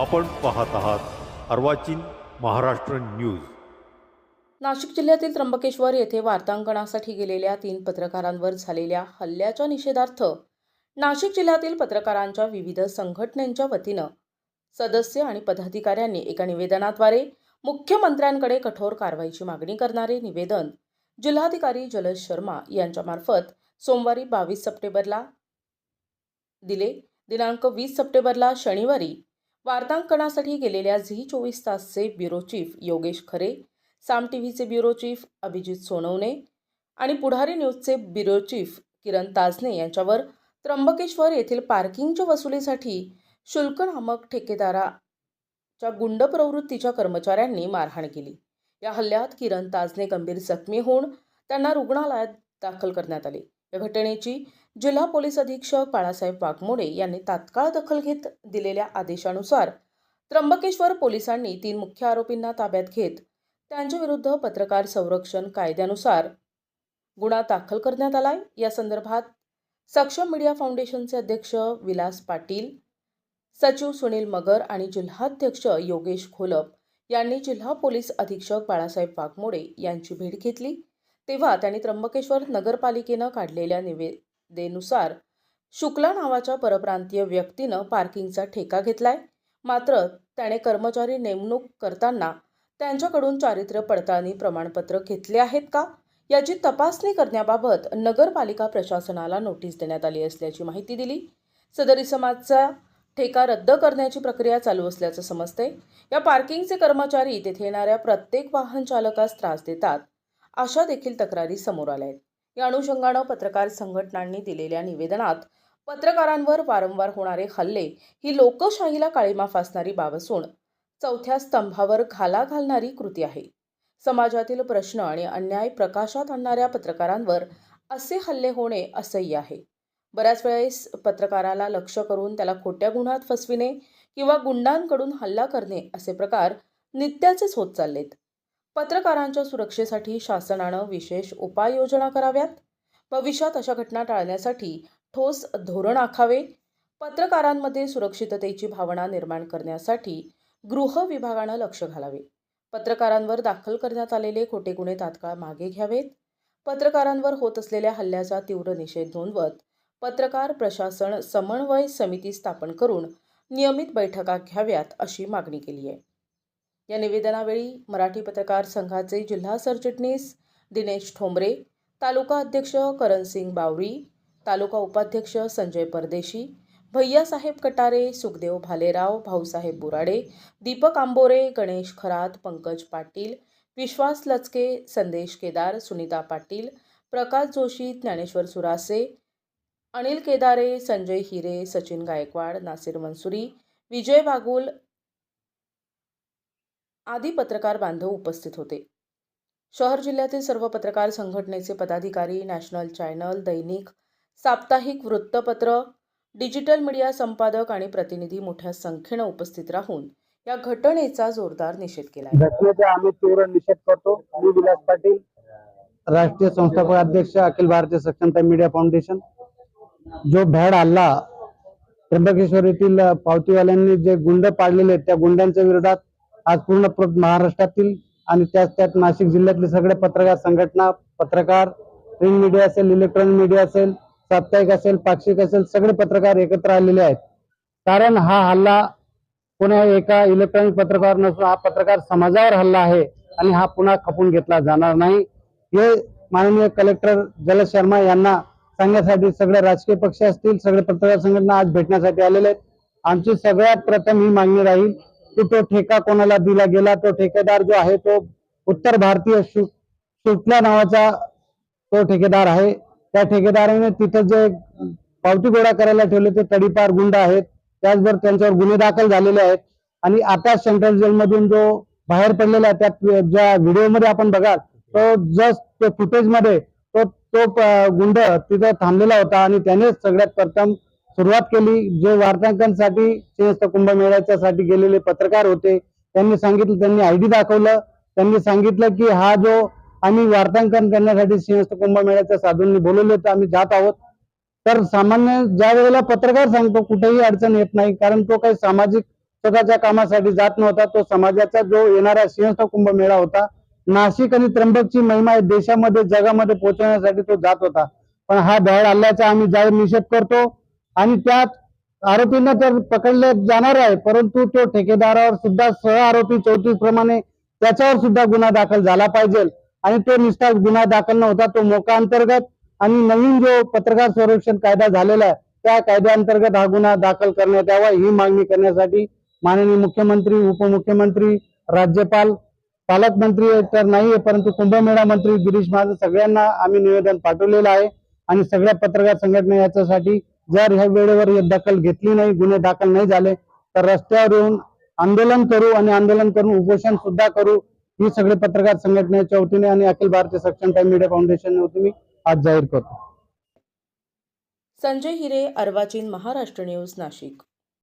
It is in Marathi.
आपण पाहत आहात अर्वाचीन महाराष्ट्र न्यूज. नाशिक जिल्ह्यातील त्र्यंबकेश्वर येथे वार्तांकनासाठी गेलेल्या तीन पत्रकारांवर झालेल्या हल्ल्याच्या निषेधार्थ नाशिक जिल्ह्यातील पत्रकारांच्या विविध संघटनेच्या वतीनं सदस्य आणि पदाधिकाऱ्यांनी एका निवेदनाद्वारे मुख्यमंत्र्यांकडे कठोर कारवाईची मागणी करणारे निवेदन जिल्हाधिकारी जलज शर्मा यांच्यामार्फत सोमवारी बावीस सप्टेंबरला दिले. दिनांक वीस सप्टेंबरला शनिवारी वार्तांकनासाठी गेलेल्या झी चोवीस तासचे bureau chief Yogesh Khare Saam T व्हीचे bureau chief Abhijit Sonawane आणि पुढारी न्यूजचे ब्युरो चीफ किरण ताजने यांच्यावर त्र्यंबकेश्वर येथील पार्किंगच्या वसुलीसाठी शुल्क नामक ठेकेदाराच्या गुंड प्रवृत्तीच्या कर्मचाऱ्यांनी मारहाण केली. या हल्ल्यात किरण ताजने गंभीर जखमी होऊन त्यांना रुग्णालयात दाखल करण्यात आले. या घटनेची जिल्हा पोलीस अधीक्षक बाळासाहेब वाघमोडे यांनी तात्काळ दखल घेत दिलेल्या आदेशानुसार त्र्यंबकेश्वर पोलिसांनी तीन मुख्य आरोपींना ताब्यात घेत त्यांच्याविरुद्ध पत्रकार संरक्षण कायद्यानुसार गुन्हा दाखल करण्यात आलाय. या संदर्भात सक्षम मीडिया फाउंडेशनचे अध्यक्ष विलास पाटील सचिव सुनील मगर आणि जिल्हाध्यक्ष योगेश खोलप यांनी जिल्हा पोलीस अधीक्षक बाळासाहेब वाघमोडे यांची भेट घेतली. तेव्हा त्यांनी त्र्यंबकेश्वर नगरपालिकेनं काढलेल्या निवेदेनुसार शुक्ला नावाच्या परप्रांतीय व्यक्तीनं पार्किंगचा ठेका घेतलाय. मात्र त्याने कर्मचारी नेमणूक करताना त्यांच्याकडून चारित्र्य पडताळणी प्रमाणपत्र घेतले आहेत का? याची तपासणी करण्याबाबत नगरपालिका प्रशासनाला नोटीस देण्यात आली असल्याची माहिती दिली. सदरी समाजचा ठेका रद्द करण्याची प्रक्रिया चालू असल्याचं समजते या पार्किंगचे कर्मचारी तेथे येणाऱ्या प्रत्येक वाहन चालकास त्रास देतात. अशा देखील तक्रारी समोर आल्या आहेत. या अनुषंगानं पत्रकार संघटनांनी दिलेल्या निवेदनात पत्रकारांवर वारंवार होणारे हल्ले ही लोकशाहीला काळीमा फासणारी बाब असून चौथ्या स्तंभावर घाला घालणारी कृती आहे. समाजातील प्रश्न आणि अन्याय प्रकाशात आणणाऱ्या पत्रकारांवर असे हल्ले होणे असह्य आहे. बऱ्याच वेळेस पत्रकाराला लक्ष करून त्याला खोट्या गुन्ह्यात फसविणे किंवा गुंडांकडून हल्ला करणे असे प्रकार नित्याचेच होत चाललेत. पत्रकारांच्या सुरक्षेसाठी शासनानं विशेष उपाययोजना कराव्यात? भविष्यात अशा घटना टाळण्यासाठी ठोस धोरण आखावे? पत्रकारांमध्ये सुरक्षिततेची भावना निर्माण करण्यासाठी गृह विभागानं लक्ष घालावे. पत्रकारांवर दाखल करण्यात आलेले खोटे गुन्हे तात्काळ मागे घ्यावेत. पत्रकारांवर होत असलेल्या हल्ल्याचा तीव्र निषेध नोंदवत पत्रकार प्रशासन समन्वय समिती स्थापन करून नियमित बैठका घ्याव्यात अशी मागणी केली आहे या निवेदनावेळी मराठी पत्रकार संघाचे जिल्हा सरचिटणीस दिनेश ठोंबरे तालुका अध्यक्ष करणसिंग बावरी तालुका उपाध्यक्ष संजय परदेशी भैयासाहेब कटारे सुखदेव भालेराव भाऊसाहेब बुराडे दीपक आंबोरे गणेश खरात पंकज पाटील विश्वास लचके संदेश केदार सुनीता पाटील प्रकाश जोशी ज्ञानेश्वर सुरासे अनिल केदारे संजय हिरे सचिन गायकवाड नासिर मनसुरी विजय बागुल आदी पत्रकार बांधव उपस्थित होते. शहर जिल्ह्यातील सर्व पत्रकार संघटनेचे पदाधिकारी नॅशनल चॅनल दैनिक साप्ताहिक वृत्तपत्र डिजिटल मीडिया संपादक आणि प्रतिनिधी मोठ्या संख्येनं उपस्थित राहून या घटनेचा जोरदार निषेध केला घटनेचा आम्ही तीव्र निषेध करतो. मी विलास पाटील राष्ट्रीय संस्थापक अध्यक्ष अखिल भारतीय सक्षमता मीडिया फाउंडेशन. जो भॅड हल्ला त्र्यंबकेश्वर येथील पावतीवाल्यांनी जे गुंड पाडलेले त्या गुंडांच्या विरोधात आज पूर्ण महाराष्ट्रातील आणि त्याच त्यात नाशिक जिल्ह्यातले सगळे पत्रकार संघटना पत्रकार प्रिंट मीडिया असेल इलेक्ट्रॉनिक मीडिया असेल साप्ताहिक असेल पाक्षिक असेल सगळे पत्रकार एकत्र आलेले आहेत. कारण हा हल्ला पुन्हा एका इलेक्ट्रॉनिक पत्रकार नसून हा पत्रकार समाजावर हल्ला आहे आणि हा पुन्हा खपून घेतला जाणार नाही. हे माननीय कलेक्टर जलद शर्मा यांना सांगण्यासाठी सगळे राजकीय पक्ष असतील सगळे पत्रकार संघटना आज भेटण्यासाठी आलेले आहेत. आमची सगळ्यात प्रथम ही मागणी राहील की तो ठेका कोणाला दिला गेला तो ठेकेदार जो आहे तो उत्तर भारतीय सुटल्या नावाचा तो ठेकेदार आहे. त्या ठेकेदाराने तिथं जे पावती गोळा करायला ठेवले ते तडीपार गुंड आहेत. त्याचबरोबर त्यांच्यावर गुन्हे दाखल झालेले आहेत. आणि आता सेंट्रल जेलमधून जो बाहेर पडलेला आहे त्या ज्या व्हिडिओमध्ये आपण बघाल तो जस्ट फुटेजमध्ये तो तो गुंड तिथं थांबलेला होता आणि त्याने सगळ्यात प्रथम सुरुवात केली. जे वार्तांकनासाठी सिंहस्थ कुंभमेळ्याच्यासाठी गेलेले पत्रकार होते त्यांनी सांगितलं त्यांनी आयडी दाखवलं. त्यांनी सांगितलं की हा जो आम्ही वार्तांकन करण्यासाठी सिंहस्थ कुंभमेळ्याच्या साधूंनी बोलवले तर आम्ही जात आहोत. तर सामान्य ज्या वेळेला पत्रकार सांगतो कुठेही अडचण येत नाही कारण तो काही सामाजिक स्वतःच्या कामासाठी जात नव्हता. तो समाजाचा जो येणारा सिंहस्थ कुंभमेळा होता नाशिक आणि त्र्यंबकची महिमा आहे देशामध्ये जगामध्ये पोहोचवण्यासाठी तो जात होता. पण हा भ्याड आल्याचा आम्ही जाहीर निषेध करतो. आणि त्यात आरोपींना तर पकडले जाणार आहे परंतु तो ठेकेदारावर सुद्धा सह आरोपी चौतीस प्रमाणे त्याच्यावर सुद्धा गुन्हा दाखल झाला पाहिजे. आणि तो निष्ठा गुन्हा दाखल न होता तो मोका अंतर्गत आणि नवीन जो पत्रकार संरक्षण कायदा झालेला आहे त्या कायद्याअंतर्गत हा गुन्हा दाखल करण्यात यावा ही मागणी करण्यासाठी माननीय मुख्यमंत्री उपमुख्यमंत्री राज्यपाल पालकमंत्री तर नाहीये परंतु कुंभमेळा मंत्री गिरीश महाजन सगळ्यांना आम्ही निवेदन पाठवलेलं आहे. आणि सगळ्या पत्रकार संघटना याच्यासाठी जर ह्या वेळेवर दखल घेतली नाही गुन्हे दाखल नाही झाले तर रस्त्यावर येऊन आंदोलन करू आणि आंदोलन करून उपोषण सुद्धा करू ही सगळे पत्रकार संघटनेच्या वतीने आणि अखिल भारतीय सक्षम टाइम मीडिया फाउंडेशन वतीने आज जाहीर करतो. संजय हिरे अर्वाचीन महाराष्ट्र न्यूज नाशिक.